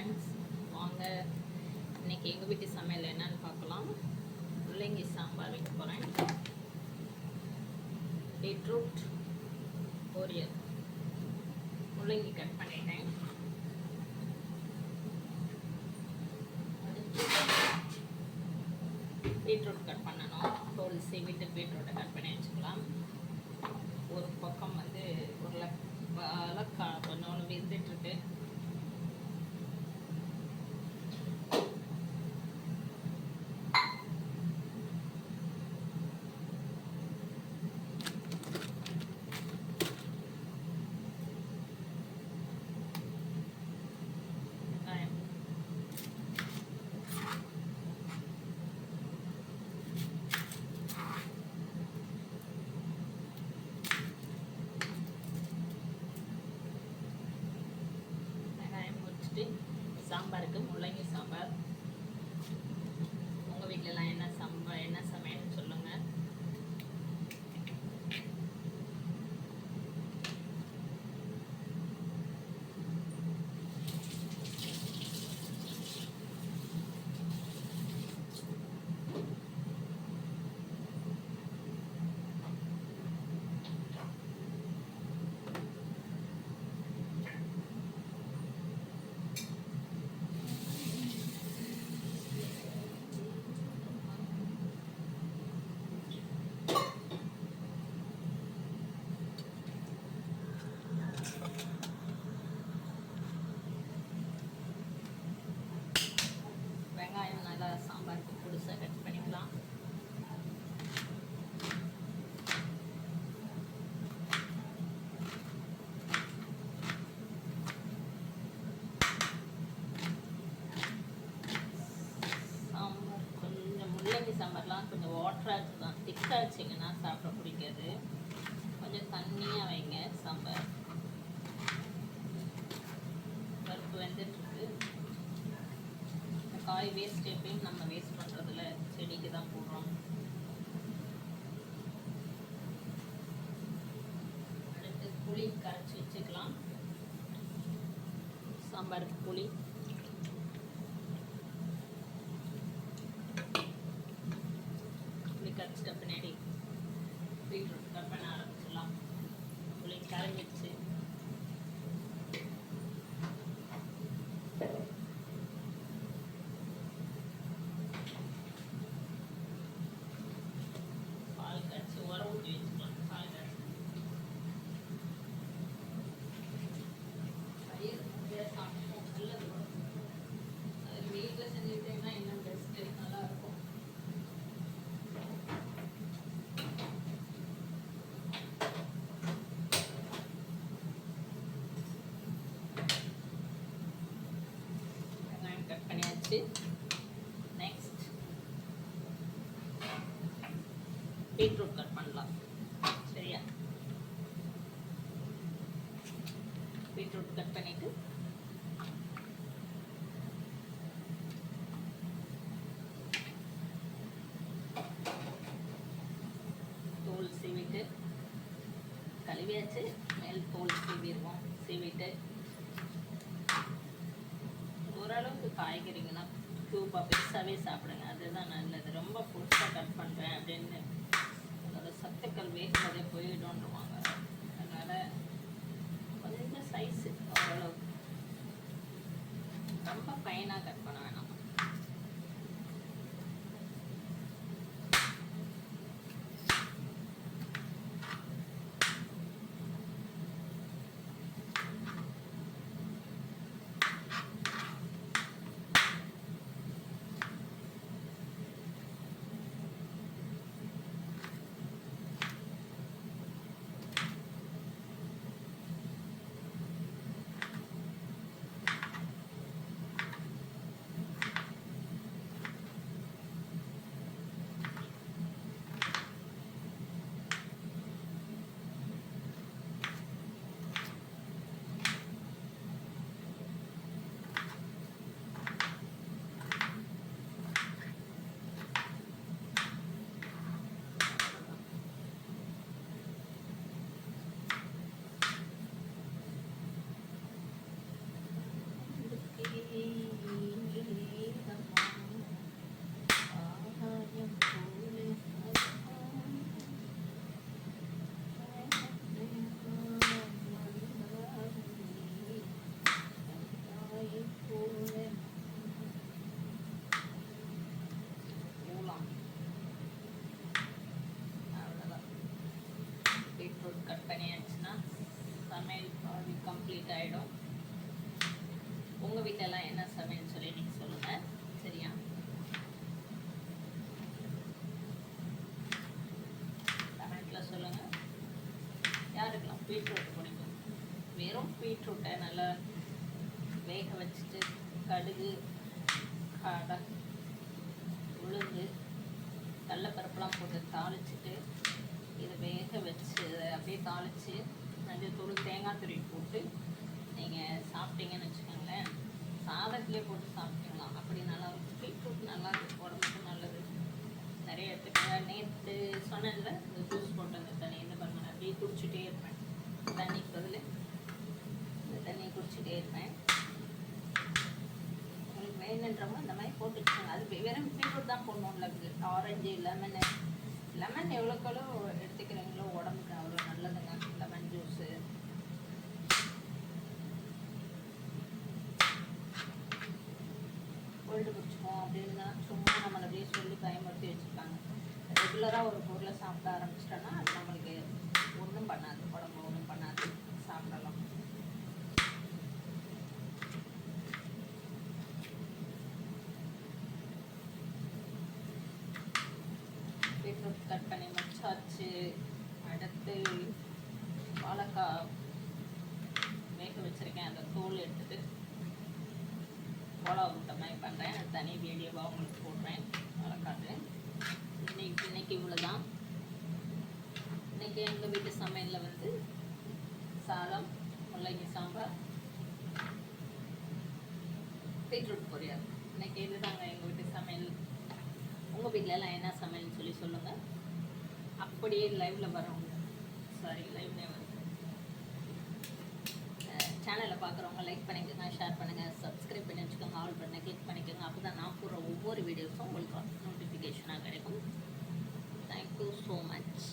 Friends வாங்க. இன்னைக்கு எங்கள் வீட்டு சமையல் என்னன்னு பார்க்கலாம். முள்ளங்கி சாம்பார் வைக்க போகிறேன் பீட்ரூட் பொரியல். முள்ளங்கி கட் பண்ணிட்டேன் அடுத்து பீட்ரூட் கட் பண்ணணும் தோல் சீவிட்டு பீட்ரூட்டை கட் பண்ணி வச்சுக்கலாம் ஒரு பக்கம் வந்து உருளை வாழைக்காய் கொஞ்சோண்டு வெந்துட்டுருக்கு வெங்காயம் வெங்காயம் முடிச்சுட்டு சாம்பாருக்கு முள்ளங்கி சாம்பார். உங்கள் வீட்டிலலாம் என்ன சாம்பார் என்ன சமையல்னு சொல்லுங்கள் வெங்காயம் நல்லா சாம்பாருக்கு புதுசாக கட் பண்ணிக்கலாம் சாம்பார் கொஞ்சம் முள்ளங்கி சாம்பார்லாம் கொஞ்சம் வாட்டராக தான் வச்சிங்கன்னா சாப்பிட பிடிக்காது. கொஞ்சம் தண்ணியாக வைங்க சாம்பார். பருப்பு வெந்துட்டுருக்கு. இந்த காய் வேஸ்ட் எப்பயும் நம்ம வேஸ்ட் பண்ணுறதில்ல செடிக்கு தான் போடுறோம். அடுத்து புளி கரைச்சி வச்சுக்கலாம். சாம்பாருக்கு புளி. adding it to cut next beetroot cut பண்ணலாம். சரியா? பீட்ரூட் கட் பண்ணிட்டு தோல் சீவிட்டு கழுவியாச்சு. மேல் தோல் சீவிடுவோம். சீவிட்டு ஓரளவுக்கு காய்கறிங்கன்னா தூப்பாக பெருசாகவே சாப்பிடுங்க. அதுதான் நல்லது. ரொம்ப ஃபுட்ஸாக கட் பண்ணுறேன் அப்படின்னு. அதோட சத்துக்கள் வேஸ்டதே போய் கம்ப்ளீட் ஆகிடும் உங்கள் வீட்டிலலாம் என்ன சமையல் சொல்லி நீங்கள் சொல்லுங்கள் சரியா? கமெண்ட்டில் சொல்லுங்கள் யாருக்கெல்லாம் பீட்ரூட் பிடிக்கும்? வெறும் பீட்ரூட்டை நல்லா வேக வச்சுட்டு கடுகு கடை உளுந்து கடலப்பருப்புலாம் போட்டு தாளிச்சிட்டு இதை வேக வச்சு அதை அப்படியே தாளித்து மஞ்சள் தூள் தேங்காய் துருவி போட்டு நீங்கள் சாப்பிட்டீங்கன்னு வச்சுக்கோங்களேன். சாதத்திலே போட்டு சாப்பிட்டீங்களாம் அப்படி நல்லா இருக்கும். பீட்ரூட் நல்லா இருக்கும். உடம்புக்கு நல்லது. நிறைய எடுத்துக்கோங்க நேற்று சொன்னேன்ல இந்த ஜூஸ் போட்டு அந்த தண்ணி இந்த பாருங்க நான் அப்படியே குடிச்சிட்டே இருப்பேன். தண்ணிக்கு பதில் இந்த தண்ணியை குடிச்சிட்டே இருப்பேன். உங்களுக்கு வேணுன்றவங்க இந்த மாதிரி போட்டுக்கோங்க. அது வெறும் பீட்ரூட் தான் போடணும்ல. Orange lemon. லெமன் எவ்வளோக்களோ எடுத்துக்கிறீங்களோ உடம்புக்கு அவ்வளோ நல்லதுங்க லெமன் ஜூஸு கோல்டு குடிச்சுப்போம் அப்படின்னா சும்மா நம்மளை அப்படியே சொல்லி பயமுறுத்தி வச்சுருக்காங்க. ரெகுலராக ஒரு பொருளை சாப்பிட ஆரம்பிச்சிட்டோன்னா அது நம்மளுக்கு ஒன்றும் பண்ணாது. உடம்பு ஒன்றும் பண்ணாது சாப்பிடலாம். பீட்ரூட் கட் பண்ணி முடிச்சாச்சு அடுத்து வாழைக்காய் வேக வச்சுருக்கேன். அந்த தோல் எடுத்துட்டு கோலா ஊட்ட மாதிரி பண்ணுறேன் அது தனி வீடியோவாக உங்களுக்கு போடுறேன். வாழைக்காட்டு இன்னைக்கு இன்னைக்கு இவ்வளோதான் இன்னைக்கு எங்கள் வீட்டு சமையலில் வந்து சாதம் முள்ளங்கி சாம்பார் பீட்ரூட் பொரியல். இன்னைக்கு இதுதாங்க எங்கள் வீட்டு சமையல். உங்கள் வீட்டில எல்லாம் என்ன சமையல்னு சொல்லி சொல்லுங்கள் அப்படியே லைவில் வரவங்க சாரி லைவ்லேயே வரும் சேனலில் பார்க்குறவங்க லைக் பண்ணிக்கோங்க ஷேர் பண்ணுங்கள் சப்ஸ்கிரைப் பண்ணி வச்சுக்கோங்க ஆல் பண்ண கிளிக் பண்ணிக்கோங்க. அப்போ தான் நான் போடுற ஒவ்வொரு வீடியோஸும் உங்களுக்கு நோட்டிஃபிகேஷனாக கிடைக்கும். Thank you so much